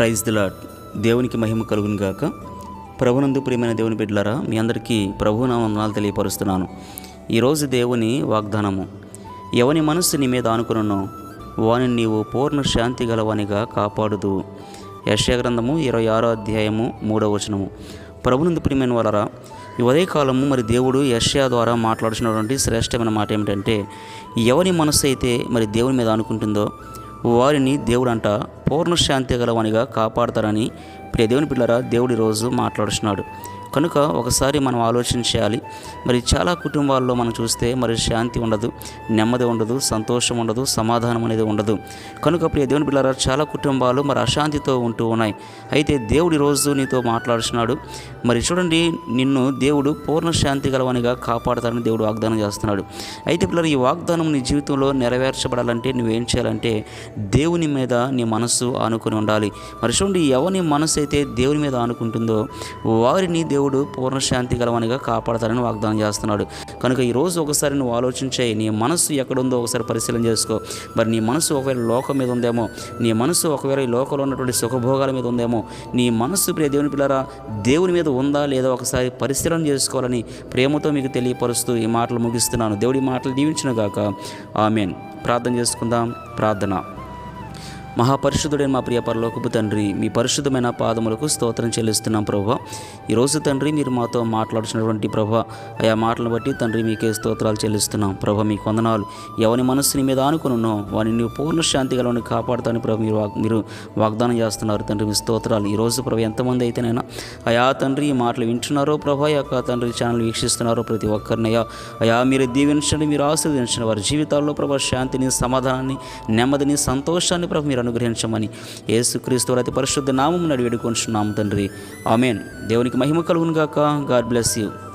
Praise the దేవునికి మహిమ కలుగును గాక. ప్రభునందు ప్రియమైన దేవుని బిడ్డలారా మీ అందరికీ ప్రభు నామనాలు తెలియపరుస్తున్నాను ఈరోజు దేవుని వాగ్దానము. ఎవని మనస్సు నీ మీద ఆనుకున్నానో వాని నీవు పూర్ణ శాంతి గలవానిగా కాపాడుదు. యశగ్రంథము గ్రంథము ఇరవై ఆరో అధ్యాయము మూడవ వచనము. ప్రభునందు ప్రియమైన వాళ్ళరా ఈ ఉదయకాలము మరి దేవుడు యష్యా ద్వారా మాట్లాడుతున్నటువంటి శ్రేష్టమైన మాట ఏమిటంటే ఎవరి మనస్సు అయితే మరి దేవుని మీద అనుకుంటుందో వారిని దేవుడంట పూర్ణశాంతి గలవానిగా కాపాడతారని ప్రియ దేవుని పిల్లరా దేవుడి రోజు మాట్లాడుతున్నాడు కనుక ఒకసారి మనం ఆలోచించాలి మరి చాలా కుటుంబాల్లో మనం చూస్తే మరి శాంతి ఉండదు నెమ్మది ఉండదు సంతోషం ఉండదు సమాధానం అనేది ఉండదు. కనుక ప్రియ దేవుని పిల్లరా చాలా కుటుంబాలు మరి అశాంతితో ఉంటూ ఉన్నాయి. అయితే దేవుడి రోజు నీతో మాట్లాడుతున్నాడు మరి చూడండి నిన్ను దేవుడు పూర్ణ శాంతి గలవనిగా కాపాడతాడని దేవుడు వాగ్దానం చేస్తున్నాడు. అయితే పిల్లలు ఈ వాగ్దానం నీ జీవితంలో నెరవేర్చబడాలంటే నువ్వేం చేయాలంటే దేవుని మీద నీ మనస్సు ఆనుకొని ఉండాలి. మరి చూడండి ఎవరి మనసు అయితే దేవుని మీద ఆనుకుంటుందో వారిని దేవుడు పూర్ణశాంతి గలవానిగా గలవనిగా కాపాడతారని వాగ్దానం చేస్తున్నాడు. కనుక ఈరోజు ఒకసారి నువ్వు ఆలోచించే నీ మనసు ఎక్కడుందో ఒకసారి పరిశీలన చేసుకో. మరి నీ మనసు ఒకవేళ లోకం మీద ఉందేమో నీ మనసు ఒకవేళ ఈ లోకంలో ఉన్నటువంటి సుఖభోగాల మీద ఉందేమో నీ మనస్సు ప్రియ దేవుని పిల్లరా దేవుని మీద ఉందా లేదా ఒకసారి పరిశీలన చేసుకోవాలని ప్రేమతో మీకు తెలియపరుస్తూ ఈ మాటలు ముగిస్తున్నాను. దేవుడి మాటలు దీవించిన గాక ఆమెన్. ప్రార్థన చేసుకుందాం. ప్రార్థన. మహాపరిశుద్ధుడైన మా ప్రియ పరలోకపు తండ్రి మీ పరిశుద్ధమైన పాదములకు స్తోత్రం చెల్లిస్తున్నాం ప్రభా ఈరోజు తండ్రి మీరు మాతో మాట్లాడుతున్నటువంటి ప్రభా ఆయా మాటలను బట్టి తండ్రి మీకే స్తోత్రాలు చెల్లిస్తున్నాం. ప్రభా మీ కొందనాలు ఎవరి మనస్సుని మీద ఆనుకున్నో వారిని నీవు పూర్ణ శాంతి గలవని కాపాడుతాను ప్రభు మీరు మీరు వాగ్దానం చేస్తున్నారు. తండ్రి మీ స్తోత్రాలు. ఈరోజు ప్రభు ఎంతమంది అయితేనైనా అయా తండ్రి ఈ మాటలు వింటున్నారో ప్రభా యొక్క తండ్రి ఛానల్ వీక్షిస్తున్నారో ప్రతి ఒక్కరినయ్యా అయా మీరు దీవించండి మీరు ఆశీర్వదించండి. వారి జీవితాల్లో ప్రభా శాంతిని సమాధానాన్ని నెమ్మదిని సంతోషాన్ని ప్రభు మీరు అనుగ్రహించమని. యేసుక్రీస్తు అతి పరిశుద్ధ నామం నడి వేడుకొంచున్నాము తండ్రి. ఆమెన్. దేవునికి మహిమ కలుగును గాక గాడ్ బ్లెస్ యూ.